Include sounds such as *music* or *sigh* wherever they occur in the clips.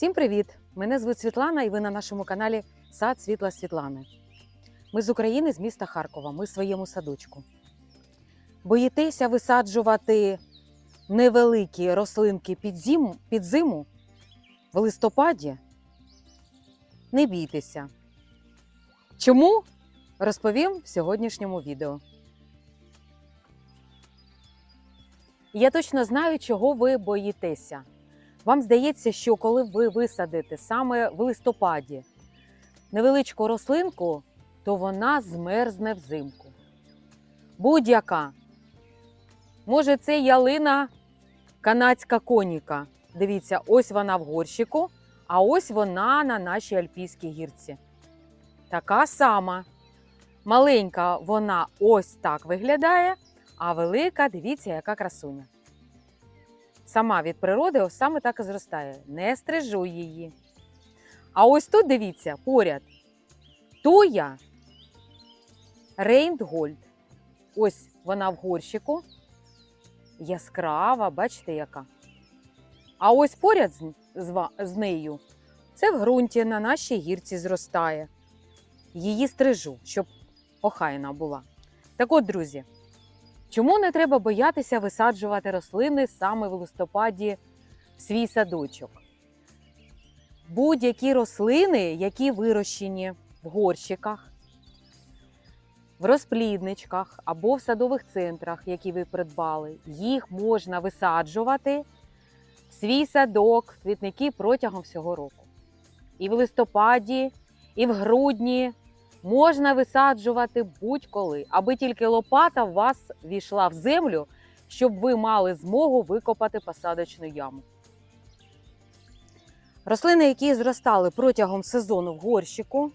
Всім привіт! Мене звуть Світлана, і ви на нашому каналі Сад Світла Світлани. Ми з України, з міста Харкова. Ми в своєму садочку. Боїтеся висаджувати невеликі рослинки під зиму, під зиму в листопаді? Не бійтеся. Чому? Розповім в сьогоднішньому відео. Я точно знаю, чого ви боїтеся. Вам здається, що коли ви висадите саме в листопаді невеличку рослинку, то вона змерзне взимку. Будь-яка. Може, це ялина канадська коніка. Дивіться, ось вона в горщику, а ось вона на нашій альпійській гірці. Така сама. Маленька вона ось так виглядає, а велика, дивіться, яка красуня. Сама від природи саме так і зростає. Не стрижу її. А ось тут дивіться, поряд. Туя Рейндгольд. Ось вона в горщику. Яскрава, бачите, яка. А ось поряд з, з, з нею це в ґрунті на нашій гірці зростає. Її стрижу, щоб охайна була. Так от, друзі, чому не треба боятися висаджувати рослини саме в листопаді в свій садочок? Будь-які рослини, які вирощені в горщиках, в розплідничках або в садових центрах, які ви придбали, їх можна висаджувати в свій садок, в квітники протягом всього року. І в листопаді, і в грудні можна висаджувати будь-коли, аби тільки лопата вас війшла в землю, щоб ви мали змогу викопати посадочну яму. Рослини, які зростали протягом сезону в горщику,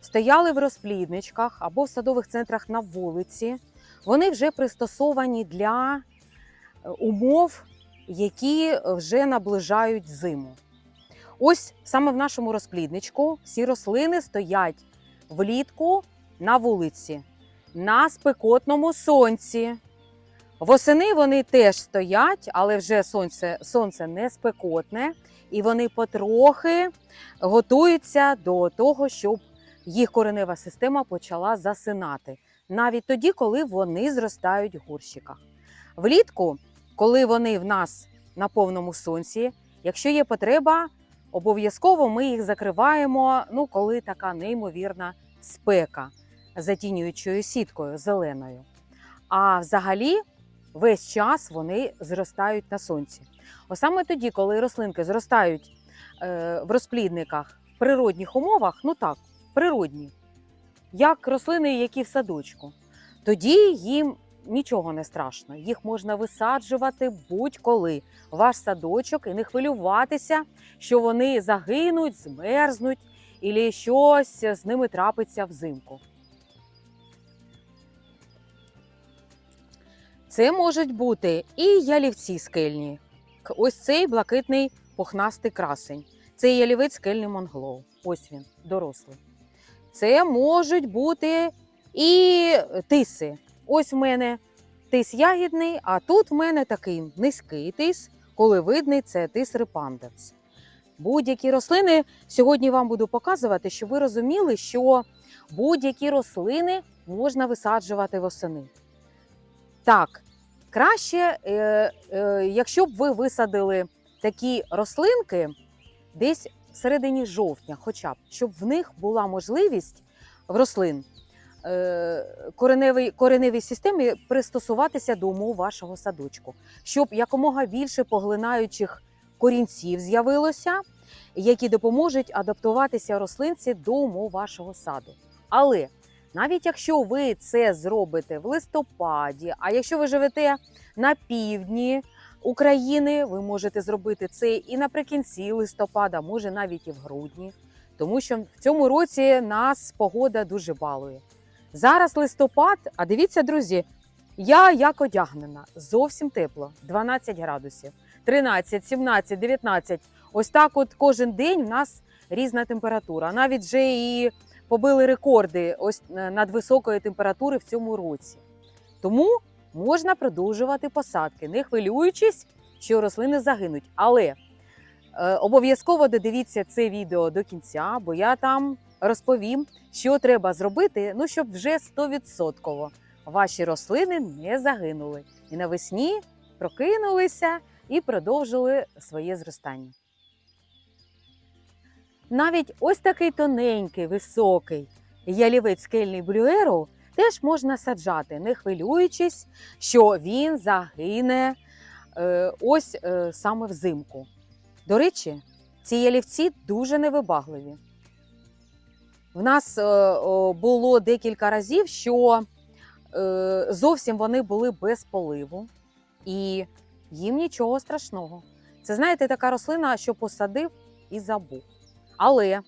стояли в розплідничках або в садових центрах на вулиці. Вони вже пристосовані для е, умов, які вже наближають зиму. Ось саме в нашому розплідничку всі рослини стоять влітку на вулиці, на спекотному сонці. Восени вони теж стоять, але вже сонце, сонце не спекотне, і вони потрохи готуються до того, щоб їх коренева система почала засинати, навіть тоді, коли вони зростають в горщиках. Влітку, коли вони в нас на повному сонці, якщо є потреба, обов'язково ми їх закриваємо, ну, коли така неймовірна спека затінюючою сіткою зеленою. А взагалі весь час вони зростають на сонці. Ось саме тоді, коли рослинки зростають е, в розплідниках в природних умовах, ну так, природні, як рослини, які в садочку, тоді їм нічого не страшно. Їх можна висаджувати будь-коли ваш садочок і не хвилюватися, що вони загинуть, змерзнуть, і щось з ними трапиться взимку. Це можуть бути і ялівці скельні. Ось цей блакитний пухнастий красень. Це ялівець скельний монглоу. Ось він, дорослий. Це можуть бути і тиси. Ось в мене тис ягідний, а тут в мене такий низький тис, коли видний це тис репанденс. Будь-які рослини сьогодні вам буду показувати, щоб ви розуміли, що будь-які рослини можна висаджувати восени. Так, краще, е, е, якщо б ви висадили такі рослинки десь в середині жовтня, хоча б, щоб в них була можливість в рослин кореневій, кореневій системі пристосуватися до умов вашого садочку, щоб якомога більше поглинаючих корінців з'явилося, які допоможуть адаптуватися рослинці до умов вашого саду. Але навіть якщо ви це зробите в листопаді, а якщо ви живете на півдні України, ви можете зробити це і наприкінці листопада, може навіть і в грудні, тому що в цьому році нас погода дуже балує. Зараз листопад, а дивіться, друзі, я як одягнена, зовсім тепло, 12 градусів, 13, 17, 19. Ось так, от кожен день в нас різна температура. Навіть вже і побили рекорди ось е, надвисокої температури в цьому році. Тому можна продовжувати посадки, не хвилюючись, що рослини загинуть. Але Е, Обов'язково додивіться це відео до кінця, бо я там розповім, що треба зробити, ну щоб вже 100% ваші рослини не загинули і навесні прокинулися і продовжили своє зростання. Навіть ось такий тоненький, високий ялівець скельний блюеру теж можна саджати, не хвилюючись, що він загине е, ось е, саме взимку. До речі, ці ялівці дуже невибагливі. В нас е, було декілька разів, що е, зовсім вони були без поливу, і їм нічого страшного. Це, знаєте, така рослина, що посадив і забув. Але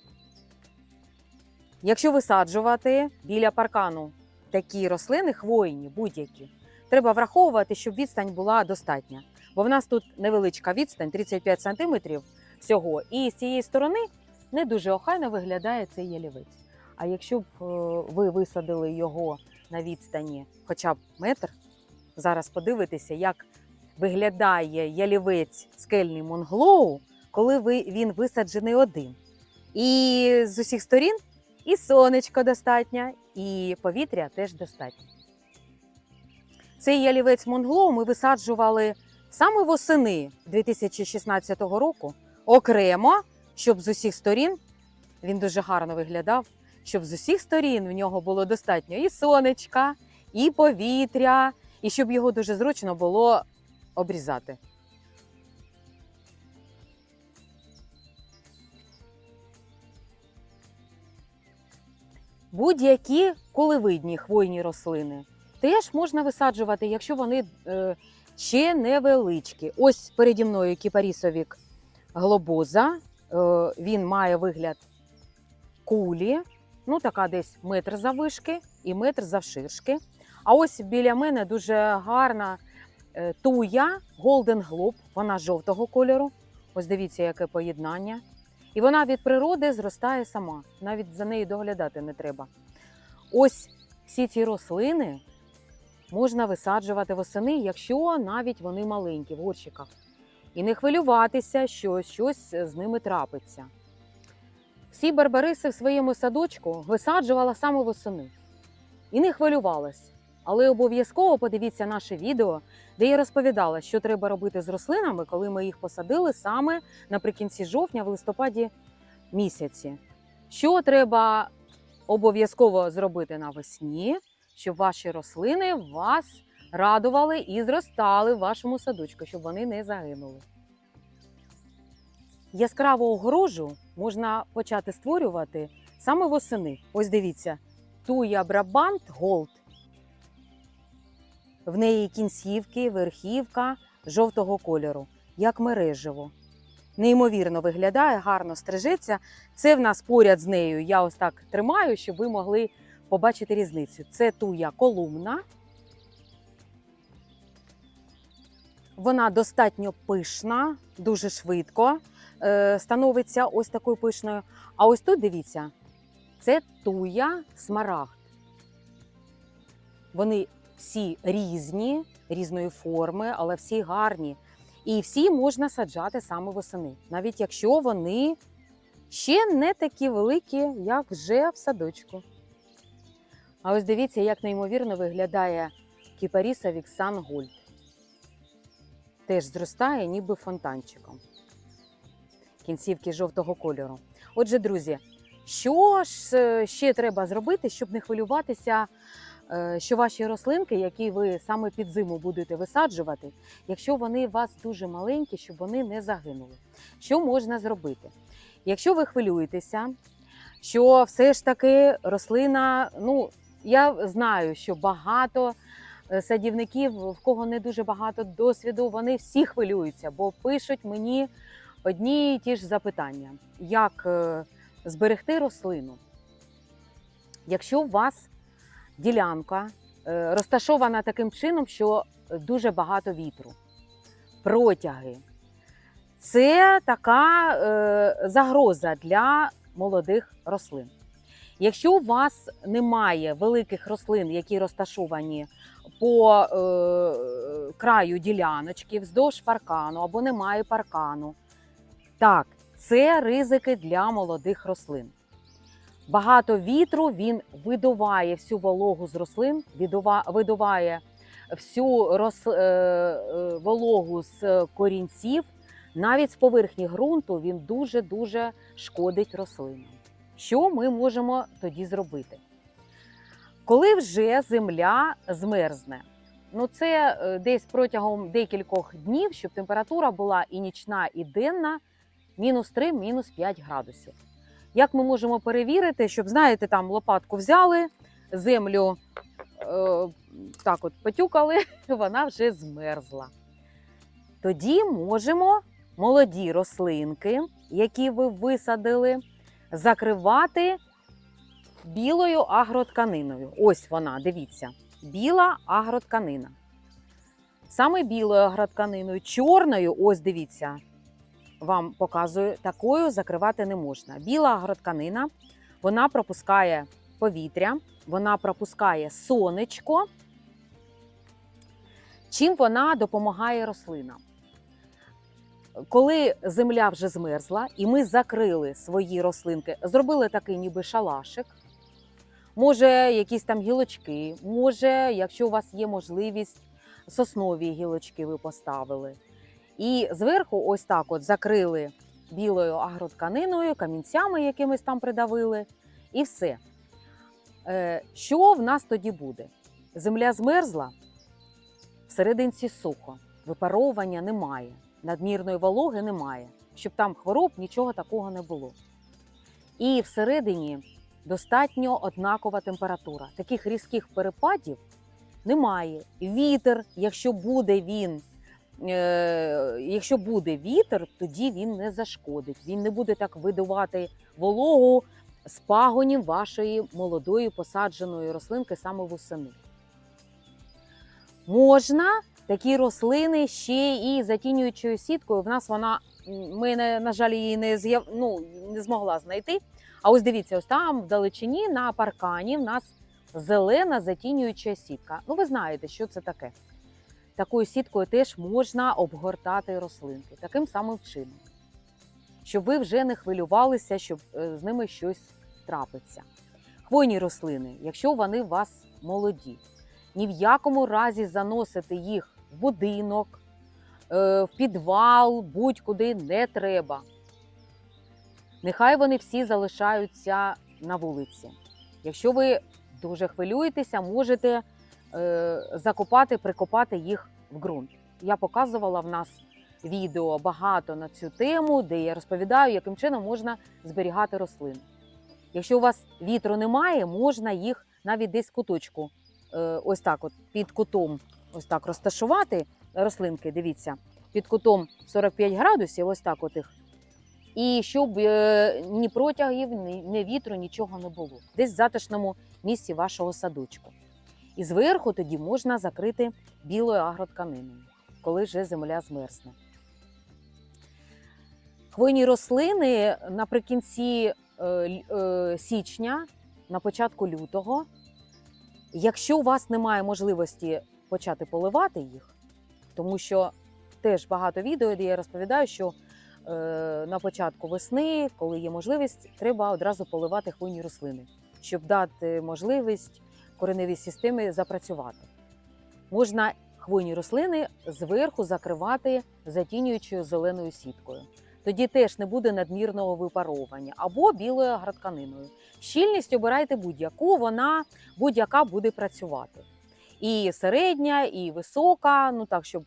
якщо висаджувати біля паркану такі рослини, хвойні, будь-які, треба враховувати, щоб відстань була достатня. Бо в нас тут невеличка відстань 35 см всього, і з цієї сторони не дуже охайно виглядає цей ялівець. А якщо б е, ви висадили його на відстані хоча б метр, зараз подивитеся, як виглядає ялівець скельний Монглоу, коли він висаджений один. І з усіх сторін і сонечко достатньо, і повітря теж достатньо. Цей ялівець Монглоу ми висаджували саме восени 2016 року окремо, щоб з усіх сторін він дуже гарно виглядав, щоб з усіх сторін в нього було достатньо і сонечка, і повітря, і щоб його дуже зручно було обрізати. Будь-які коливидні хвойні рослини теж можна висаджувати, якщо вони е, ще невеличкі. Ось переді мною кіпарісовік глобоза. Е, він має вигляд кулі, ну така десь метр завишки і метр завширшки. А ось біля мене дуже гарна е, туя Golden Globe, вона жовтого кольору. Ось дивіться, яке поєднання. І вона від природи зростає сама, навіть за нею доглядати не треба. Ось всі ці рослини можна висаджувати восени, якщо навіть вони маленькі в горщиках. І не хвилюватися, що щось з ними трапиться. Всі барбариси в своєму садочку висаджувала саме восени. І не хвилювалась. Але обов'язково подивіться наше відео, де я розповідала, що треба робити з рослинами, коли ми їх посадили саме наприкінці жовтня, в листопаді місяці. Що треба обов'язково зробити навесні, щоб ваші рослини вас радували і зростали в вашому садочку, щоб вони не загинули. Яскраву огорожу можна почати створювати саме восени. Ось дивіться, туя Брабант Голд. В неї кінцівки, верхівка жовтого кольору, як мережево. Неймовірно виглядає, гарно стрижеться. Це в нас поряд з нею. Я ось так тримаю, щоб ви могли побачити різницю. Це туя колумна. Вона достатньо пишна, дуже швидко е, становиться ось такою пишною. А ось тут дивіться, це туя смарагд. Вони всі різні, різної форми, але всі гарні. І всі можна саджати саме восени, навіть якщо вони ще не такі великі, як вже в садочку. А ось дивіться, як неймовірно виглядає кіпарісовік Сан Гольд. Теж зростає ніби фонтанчиком. Кінцівки жовтого кольору. Отже, друзі, що ж е, ще треба зробити, щоб не хвилюватися, е, що ваші рослинки, які ви саме під зиму будете висаджувати, якщо вони у вас дуже маленькі, щоб вони не загинули. Що можна зробити? Якщо ви хвилюєтеся, що все ж таки рослина, ну я знаю, що багато садівників, в кого не дуже багато досвіду, вони всі хвилюються, бо пишуть мені одні і ті ж запитання: як е, зберегти рослину? Якщо у вас ділянка е, розташована таким чином, що дуже багато вітру, протяги, це така е, загроза для молодих рослин. Якщо у вас немає великих рослин, які розташовані по е, краю діляночки, вздовж паркану або немає паркану, Так, це ризики для молодих рослин. Багато вітру він видуває всю вологу з рослин, видуває всю рос, е, е, вологу з корінців. Навіть з поверхні ґрунту він дуже-дуже шкодить рослинам. Що ми можемо тоді зробити? Коли вже земля змерзне, ну це е, десь протягом декількох днів, щоб температура була і нічна, і денна, мінус 3, мінус 5 градусів. Як ми можемо перевірити, щоб, знаєте, там лопатку взяли, землю е, так от потюкали, *laughs* вона вже змерзла. Тоді можемо молоді рослинки, які ви висадили, закривати білою агротканиною. Ось вона, дивіться, біла агротканина. Саме білою агротканиною, чорною, ось дивіться, вам показую, такою закривати не можна. Біла агротканина, вона пропускає повітря, вона пропускає сонечко. Чим вона допомагає рослинам? Коли земля вже змерзла, і ми закрили свої рослинки, зробили такий ніби шалашик, може, якісь там гілочки, може, якщо у вас є можливість, соснові гілочки ви поставили. І зверху, ось так, от закрили білою агротканиною, камінцями якимись там придавили, і все. Е, Що в нас тоді буде? Земля змерзла, всерединці сухо, випаровування немає, надмірної вологи немає, щоб там хвороб нічого такого не було. І всередині достатньо однакова температура. Таких різких перепадів немає. Вітер, якщо буде він, е, якщо буде вітер, тоді він не зашкодить. Він не буде так видувати вологу з пагонів вашої молодої посадженої рослинки саме восени. Можна такі рослини ще і затінюючою сіткою. В нас вона, ми, на жаль, її не, з'яв... ну, не змогла знайти. А ось дивіться, ось там вдалечині на паркані в нас зелена затінююча сітка. Ну, ви знаєте, що це таке. Такою сіткою теж можна обгортати рослинки таким самим чином, щоб ви вже не хвилювалися, щоб е, з ними щось трапиться. Хвойні рослини, якщо вони у вас молоді, ні в якому разі заносити їх в будинок, е, в підвал, будь-куди не треба. Нехай вони всі залишаються на вулиці. Якщо ви дуже хвилюєтеся, можете е, закопати, прикопати їх в ґрунт. Я показувала в нас відео багато на цю тему, де я розповідаю, яким чином можна зберігати рослини. Якщо у вас вітру немає, можна їх навіть десь в куточку, е, ось так, от під кутом, ось так розташувати рослинки. Дивіться, під кутом 45 градусів, ось так от. І щоб е, ні протягів, ні, ні вітру, нічого не було. Десь в затишному місці вашого садочку. І зверху тоді можна закрити білою агротканиною, коли вже земля змерзне. Хвойні рослини наприкінці е, е, січня, на початку лютого, якщо у вас немає можливості почати поливати їх, тому що теж багато відео, де я розповідаю, що е, на початку весни, коли є можливість, треба одразу поливати хвойні рослини, щоб дати можливість кореневій системі запрацювати. Можна хвойні рослини зверху закривати затінюючою зеленою сіткою. Тоді теж не буде надмірного випаровування або білою агротканиною. Щільність обирайте будь-яку, вона будь-яка буде працювати. І середня, і висока, ну так, щоб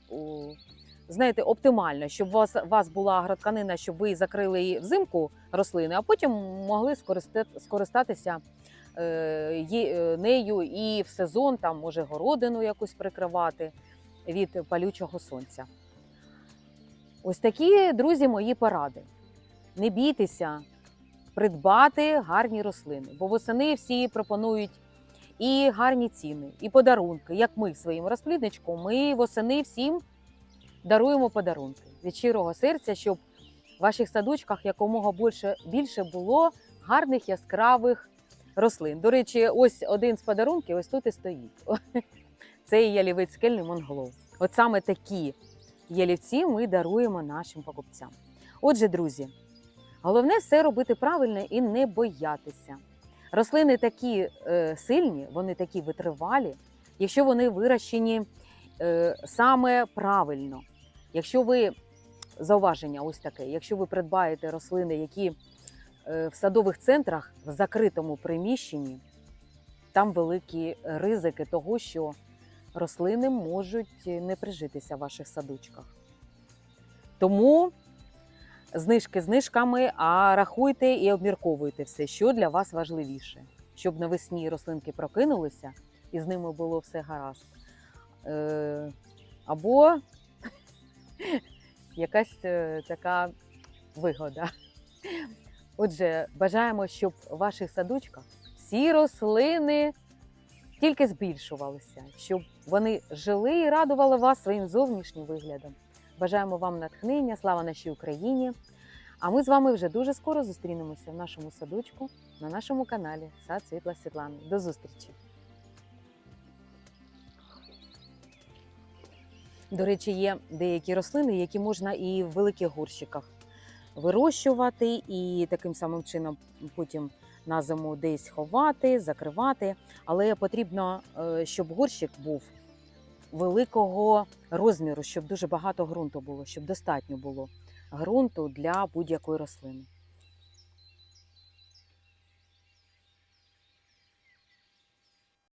знаєте, оптимально, щоб у вас, у вас була агротканина, щоб ви закрили її взимку рослини, а потім могли скористати, скористатися е, е, нею і в сезон, там може городину якусь прикривати від палючого сонця. Ось такі, друзі, мої поради. Не бійтеся придбати гарні рослини, бо восени всі пропонують і гарні ціни, і подарунки. Як ми своїм розплідничком, ми восени всім даруємо подарунки від щирого серця, щоб в ваших садочках якомога більше, більше було гарних яскравих рослин. До речі, ось один з подарунків ось тут і стоїть. *laughs* Це і ялівець скельний монголов. От саме такі ялівці ми даруємо нашим покупцям. Отже, друзі, головне все робити правильно і не боятися. Рослини такі е, сильні, вони такі витривалі, якщо вони вирощені е, саме правильно. Якщо ви зауваження, ось таке, якщо ви придбаєте рослини, які е, в садових центрах в закритому приміщенні, там великі ризики того, що рослини можуть не прижитися в ваших садочках. Тому знижки знижками, а рахуйте і обмірковуйте все, що для вас важливіше, щоб навесні рослинки прокинулися і з ними було все гаразд. Е, або *laughs* якась е, така вигода. Отже, бажаємо, щоб у ваших садочках всі рослини тільки збільшувалися, щоб вони жили і радували вас своїм зовнішнім виглядом. Бажаємо вам натхнення, слава нашій Україні! А ми з вами вже дуже скоро зустрінемося в нашому садочку на нашому каналі Сад Світла Світлани. До зустрічі! До речі, є деякі рослини, які можна і в великих горщиках вирощувати, і таким самим чином потім на зиму десь ховати, закривати. Але потрібно, е, щоб горщик був великого розміру, щоб дуже багато ґрунту було, щоб достатньо було ґрунту для будь-якої рослини.